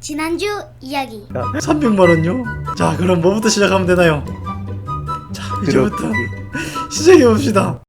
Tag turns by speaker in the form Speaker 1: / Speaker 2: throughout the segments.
Speaker 1: 지난주 이야기
Speaker 2: 300만원요? 자 그럼 뭐부터 시작하면 되나요? 자 이제부터. 시작해봅시다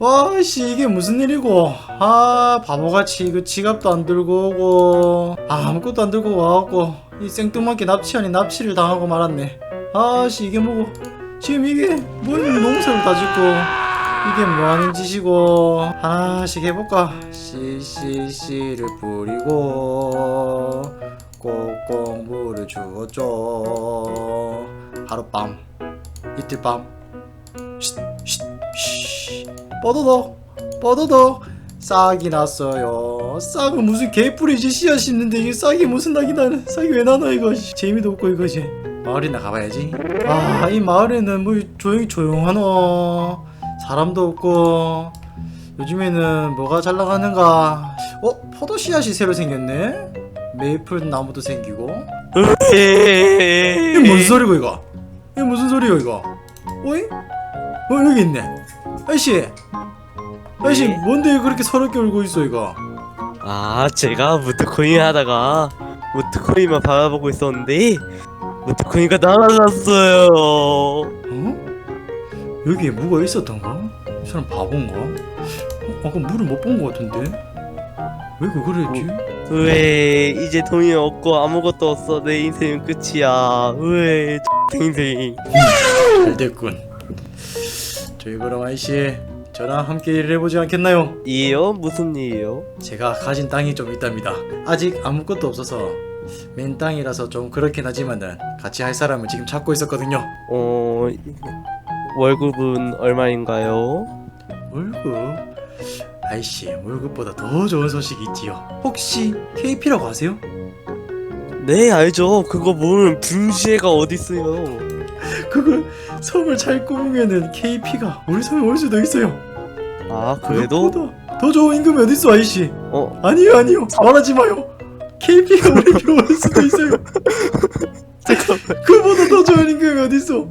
Speaker 2: 와씨 이게 무슨 일이고 아 바보같이 이거 지갑도 안 들고 오고 아무것도 안 들고 와갖고 이 생뚱맞게 납치 아닌 납치를 당하고 말았네 아씨 이게 뭐고 지금 이게 뭔 농사를 다 짓고 이게 뭐하는 짓이고? 하나씩 해볼까? 씨씨씨를 뿌리고 꼭꼭 물을 주었죠. 하룻밤 이틀밤. 쉿쉿쉿. 뻐더덕 뻐더덕 싹이 났어요. 싹은 무슨 개뿔이지? 씨앗 심는데 이게 싹이 무슨 낙이 나는 싹이 왜 나나 이거? 씨. 재미도 없고 이거지 마을이나 가봐야지. 아 이 마을에는 뭐 조용히 조용하노 사람도 없고 요즘에는 뭐가 잘 나가는가 어? 포도 씨앗이 새로 생겼네 메이플 나무도 생기고 이게 무슨 소리고 이거 이게 무슨 소리요 이거 어이? 어 여기 있네 아저씨 아저씨
Speaker 3: 네?
Speaker 2: 뭔데 그렇게 서럽게 울고 있어 이거
Speaker 3: 아 제가 무트코인 하다가 무트코인만 바라보고 있었는데 무트코인가 날아갔어요
Speaker 2: 어? 여기에 뭐가 있었던가? 이 사람 바본가? 어, 아까 물을 못 본 것 같은데? 왜 그걸 했지?
Speaker 3: 왜 이제 돈이 없고 아무것도 없어 내 인생은 끝이야 왜 인생
Speaker 2: 잘 됐군 저희 그럼 아이씨 저랑 함께 일을 해보지 않겠나요?
Speaker 3: 이에요? 무슨 일이에요?
Speaker 2: 제가 가진 땅이 좀 있답니다 아직 아무것도 없어서 맨 땅이라서 좀 그렇긴 하지만은 같이 할 사람을 지금 찾고 있었거든요
Speaker 3: 어 월급은 얼마인가요?
Speaker 2: 월급? 아이씨 월급보다 더 좋은 소식이 있지요. 혹시 KP라고 아세요?
Speaker 3: 네 알죠. 그거 모르는 붕시애가 어딨어요.
Speaker 2: 그걸 섬을 잘 꾸미면은 KP가 우리 섬에 올 수도 있어요.
Speaker 3: 아 그래도?
Speaker 2: 더 좋은 임금이 어딨어 아이씨?
Speaker 3: 어?
Speaker 2: 아니요 아니요. 말하지 마요. KP가 우리에게 올 수도 있어요.
Speaker 3: 잠깐만
Speaker 2: 그보다 더 좋은 임금이 어딨어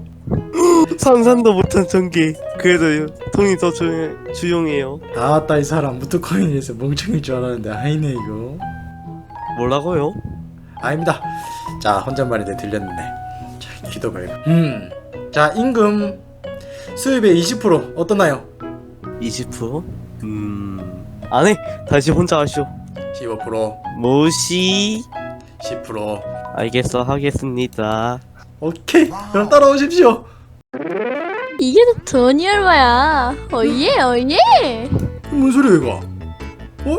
Speaker 3: 상상도 못한 전기. 그래도 돈이 더 주, 주용해요.
Speaker 2: 아따 이 사람 무트코인에서 멍청일 줄 알았는데. 아니네 이거.
Speaker 3: 뭐라고요?
Speaker 2: 아닙니다. 자 혼잣말인데 들렸네. 자 기도 말고 음자 임금 수입의 20% 어떠나요?
Speaker 3: 20%? 음... 안 해! 다시 혼자 하시오.
Speaker 2: 15%
Speaker 3: 모시.
Speaker 2: 10%
Speaker 3: 알겠어 하겠습니다.
Speaker 2: 오케이. 그럼 따라오십시오
Speaker 4: 이게 더 돈이 얼마야? 어예 어예.
Speaker 2: 뭔 소리야 이거? 어?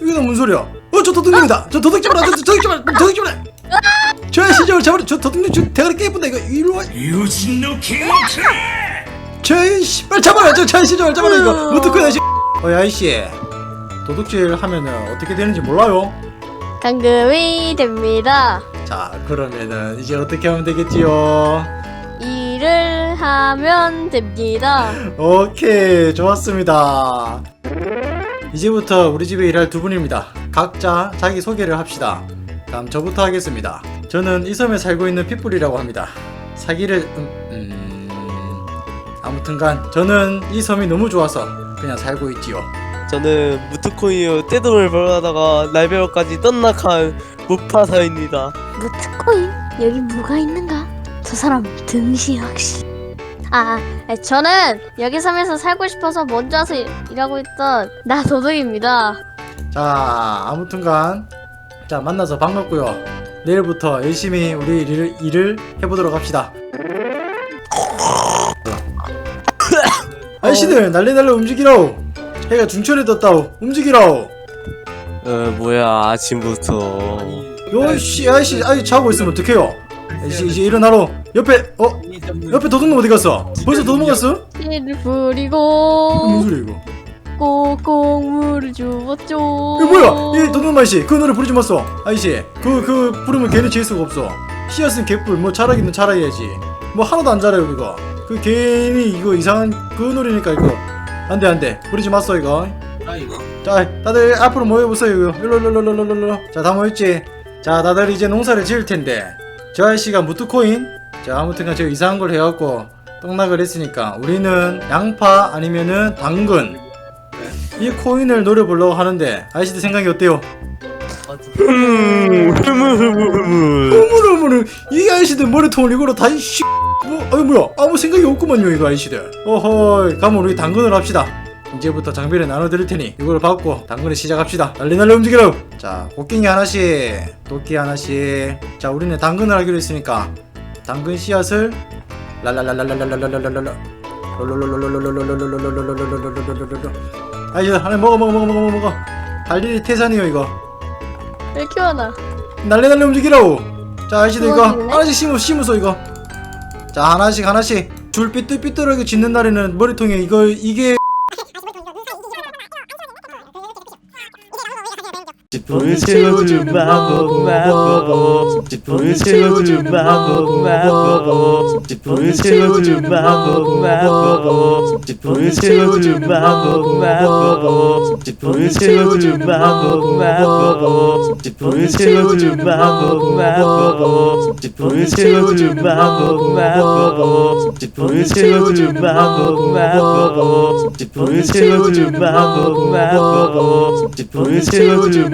Speaker 2: 이게 다뭔 소리야? 어 저 도둑놈이다. 저 도둑 잡아라. 저 도둑 잡아라. 도둑 잡아라. 저 아저씨 잡아라. 저 도둑놈 저 대가리 깨뿐다 이거 이리 와. 저 아저씨 빨리 잡아라. 저 아저씨 좀 잡아라 이거. 무트코인 아저씨. 어 아저씨 도둑질 하면은 어떻게 되는지 몰라요?
Speaker 4: 감금이 됩니다.
Speaker 2: 자 그러면은 이제 어떻게 하면 되겠지요?
Speaker 4: 하면 됩니다.
Speaker 2: 오케이 좋았습니다. 이제부터 우리 집에 일할 두 분입니다. 각자 자기 소개를 합시다. 다음 저부터 하겠습니다. 저는 이 섬에 살고 있는 핏불이라고 합니다. 사기를 음, 음... 아무튼간 저는 이 섬이 너무 좋아서 그냥 살고 있지요.
Speaker 3: 저는 무트코인으로 떼돈을 벌어다가 날벼락까지 떡락한 무파사입니다.
Speaker 4: 무트코인 여기 뭐가 있는가? 저 사람 등신 확실. 아, 네, 저는 여기 섬에서 살고 싶어서 먼저 와서 일- 일하고 있던 나 도둑입니다.
Speaker 2: 자 아무튼간 자 만나서 반갑고요. 내일부터 열심히 우리 일을, 일을 해보도록 합시다. 아저씨들 날래날래 움직이라오. 해가 중천에 떴다오. 움직이라오.
Speaker 3: 어 뭐야 아침부터.
Speaker 2: 요씨 아저씨 아직 자고 있으면 어떡해요 아저씨 이제 일어나로. 옆에 어? 옆에 도둑놈 어디 갔어? 벌써 도둑 갔어? 이거
Speaker 4: 부리고
Speaker 2: 뭔 소리야 이거?
Speaker 4: 꼭꼭 물을 주었죠.
Speaker 2: 이거 뭐야? 이 도둑놈 아저씨 그 노래 부르지 마소. 아저씨 그그 부르면 괜히 재수가 없어. 씨앗은 개뿔 뭐 자라기는 자라야지. 뭐 하나도 안 자라요 이거. 그 괜히 이거 이상한 그 노래니까 이거. 안돼 안돼. 부르지 마소 이거. 자 다들 앞으로 모여보세요 이거. 일로 일로 일로 일로 일로. 자 다 모였지? 자 다들 이제 농사를 지을 텐데 저 아저씨가 무트코인? 자 아무튼간 제가 이상한 걸 해갖고 떡락을 했으니까 우리는 양파 아니면은 당근. 이 코인을 노려보려고 하는데 아저씨들 생각이 어때요?
Speaker 3: 음, 흐물 흐물 흐물.
Speaker 2: 어머나 이 아저씨들 머리통을 이거로 다 이씨. 뭐 아유 뭐야. 아무 생각이 없구만요 이거 아저씨들. 어허이 가면 우리 당근을 합시다 이제부터 장비를 나눠드릴 테니 이걸 받고 당근을 시작합시다 날리 날리 움직이라 자 곡괭이 하나씩 도끼 하나씩 자 우리는 당근을 하기로 했으니까 당근 씨앗을 랄랄랄랄랄랄랄랄랄랄랄 아저씨들 하나 먹어 먹어 먹어 먹어 먹어 할 일이 태산이요 이거
Speaker 4: 왜 이렇게 많아?
Speaker 2: 날래 날래 움직이라고 자 아저씨들 이거
Speaker 4: 도와주네?
Speaker 2: 하나씩 심어 심으소 이거 자 하나씩 하나씩 줄 삐뚤삐뚤하게 짓는 날에는 머리통에 이거 이게
Speaker 3: 지붕을 채워준 마법 마법 지붕을 채워준 마법 마법 지붕을 채워준 마법 마법 지붕을 채워준 마법 마법 지붕을 채워준 마법 마법 지붕을 채워준 마법 마법 지붕을 채워준 마법 마법 지붕을 채워준 마법 마법 지붕을 채워준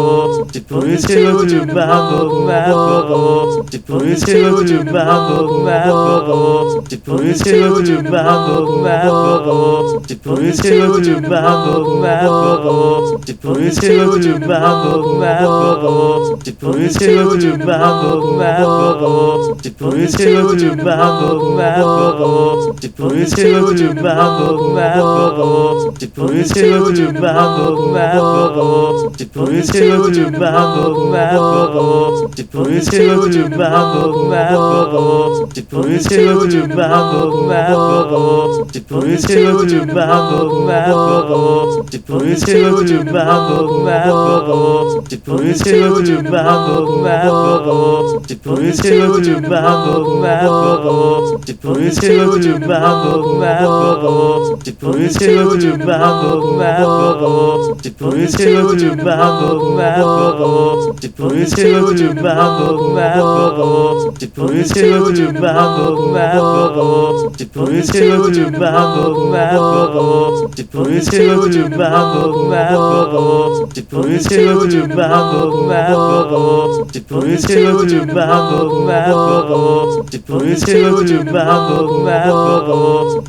Speaker 3: 지붕을 채워준 마법 마법 지붕을 채워준 마법 마법 지붕을 채워준 마법 마법 지붕을 채워준 마법 마법 지붕을 채워준 마법 마법 지붕을 채워준 마법 마법 지붕을 채워준 마법 마법 지붕을 채워준 마법 마법 지붕을 채워준 마법 마법 지붕을 채워준 마법 마법 지붕을 채워 준 마법 마법 지붕을 채워준 마법 마법 지붕을 채워준 마법 마법 지붕을 채워준 마법 마법 지붕을 채워준 마법 마법 지붕을 채워준 마법 마법 지붕을 채워준 마법 마법 지붕을 채워준 마법 마법 지붕을 채워준 마법 마법 지붕을 채워준 마법 마법 마보고 지푸를 채워주는 마보고 마보고 지푸를 채워주는 마보고 마보고 지푸를 채워주는 마보고 마보고 지푸를 채워주는 마보고 마보고 지푸를 채워주는 마보고 마보고 지푸를 채워주는 마보고 마보고 지푸를 채워주는 마보고 마보고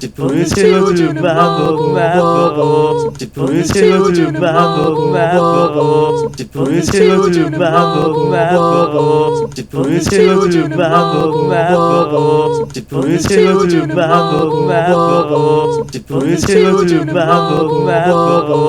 Speaker 3: 지붕을 채워준 마법 마법 지붕을 채워준 마법 마법 지붕을 채워준 마법 마법 지붕을 채워준 마법 마법 지붕을 채워준 마법 마법 지붕을 채워준 마법 마법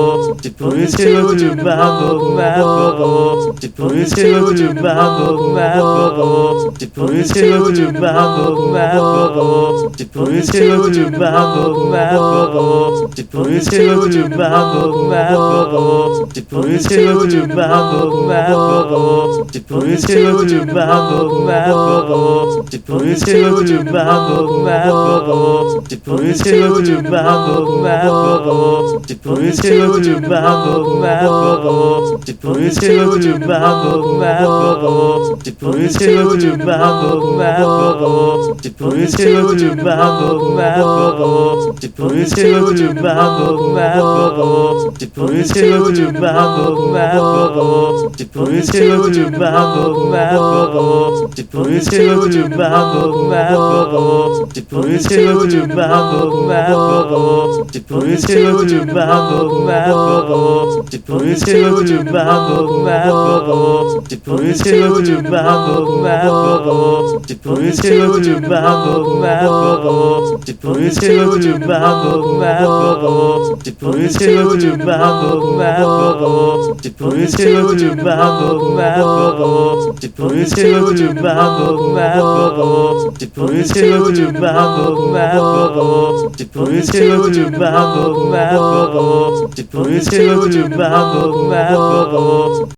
Speaker 3: 지붕을 채워준 마법 마법 지붕을 채워준 마법 마법 지붕을 채워준 마법 마법 지붕을 채워준 마법 마법 지붕을 채워준 마법 마법 지붕을 채워준 마법 마법 지붕을 채워준 마법 마법 지붕을 채워준 마법 마법 지붕을 채워준 마법 마법 지붕을 채워준 마법 마법 지붕을 채워준 마법 마법 지붕을 채워준 마법 마법 지붕을 채워준 마법 마법 지붕을 채워준 마법 마법 지붕을 채워준 마법 마법 지붕을 채워준 마법 마법 지붕을 채워준 마법 마법 지붕을 채워준 마법 마법 지붕을 채워준 마법 마법 지붕을 채워준 마법 마법 지붕을 채워준 마법 마법 지붕을 채워준 마법 마법 지붕을 채워준 마법 마법 지붕을 채워주는 마법 마법 지붕을 채워주는 마법 마법 지붕을 채워주는 마법 마법 지붕을 채워주는 마법 마법 지붕을 채워주는 마법 마법 지붕을 채워주는 마법 마법